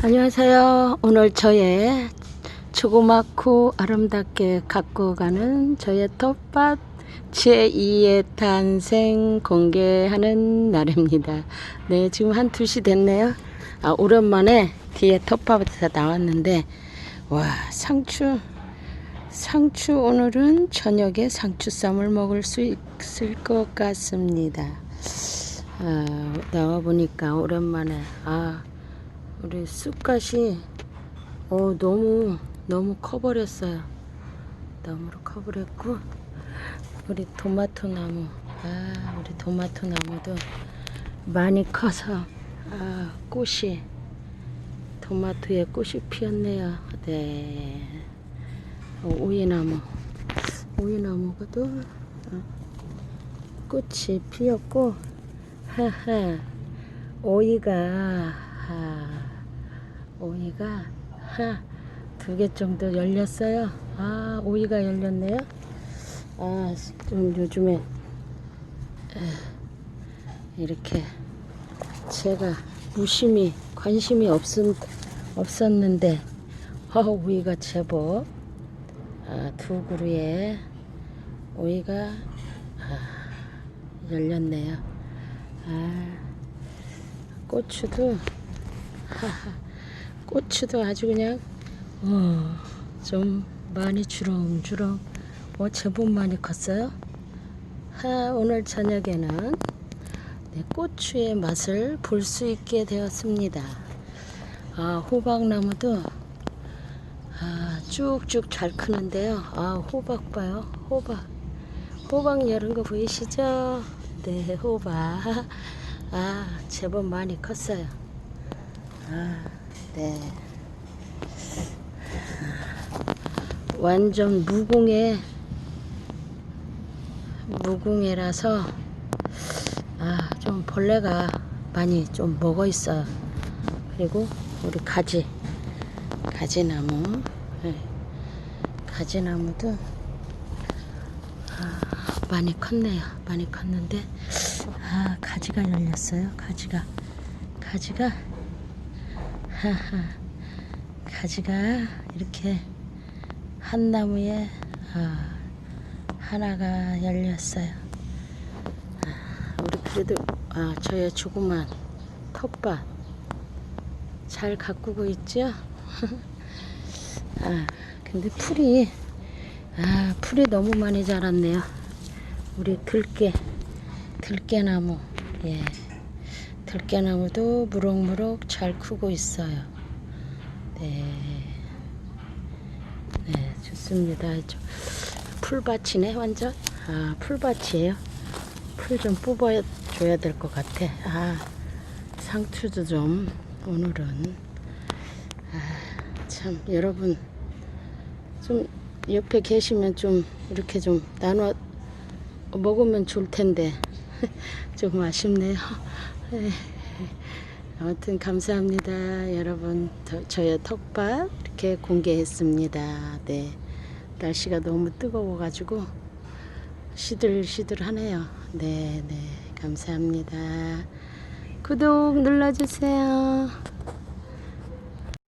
안녕하세요. 오늘 저의 조그맣고 아름답게 갖고 가는 저의 텃밭 제2의 탄생 공개하는 날입니다. 네, 지금 한 2시 됐네요. 아, 오랜만에 뒤에 텃밭에서 나왔는데, 와, 상추, 상추 오늘은 저녁에 상추쌈을 먹을 수 있을 것 같습니다. 아, 나와보니까 오랜만에, 아, 우리 쑥갓이 어, 너무 너무 커버렸어요. 너무 커버렸고 우리 토마토 나무 아 우리 토마토 나무도 많이 커서 아 꽃이 토마토에 꽃이 피었네요. 네 어, 오이나무 오이나무가도 어, 꽃이 피었고 하하 오이가 하 오이가 두개 정도 열렸어요. 아, 오이가 열렸네요. 아, 좀 요즘에 에, 이렇게 제가 무심히 관심이 없었, 없었는데 아, 오이가 제법 아, 두 그루에 오이가 아, 열렸네요. 아, 고추도 고추도 아주 그냥 어, 좀 많이 주렁주렁 어, 제법 많이 컸어요. 하, 오늘 저녁에는 네, 고추의 맛을 볼 수 있게 되었습니다. 아, 호박나무도 아, 쭉쭉 잘 크는데요. 아, 호박 봐요. 호박. 호박 열은 거 보이시죠? 네, 호박. 아, 제법 많이 컸어요. 아, 네. 완전 무공해 무공해라서 아, 좀 벌레가 많이 좀 먹어 있어요. 그리고 우리 가지 가지나무 네. 가지나무도 아, 많이 컸네요. 많이 컸는데 아, 가지가 열렸어요. 가지가 가지가 하하 가지가 이렇게 한 나무에 아, 하나가 열렸어요. 아, 우리 그래도 아, 저의 조그만 텃밭 잘 가꾸고 있죠? 아, 근데 풀이 아, 풀이 너무 많이 자랐네요. 우리 들깨 들깨나무 예. 들깨나무도 무럭무럭 잘 크고 있어요. 네. 네, 좋습니다. 저 풀밭이네, 완전. 아, 풀밭이에요. 풀 좀 뽑아줘야 될 것 같아. 아, 상추도 좀, 오늘은. 아, 참, 여러분, 좀 옆에 계시면 좀 이렇게 좀 나눠 먹으면 좋을 텐데. 좀 아쉽네요. 네. 아무튼 감사합니다. 여러분, 저, 저의 텃밭 이렇게 공개했습니다. 네. 날씨가 너무 뜨거워 가지고 시들시들하네요. 네, 네. 감사합니다. 구독 눌러주세요.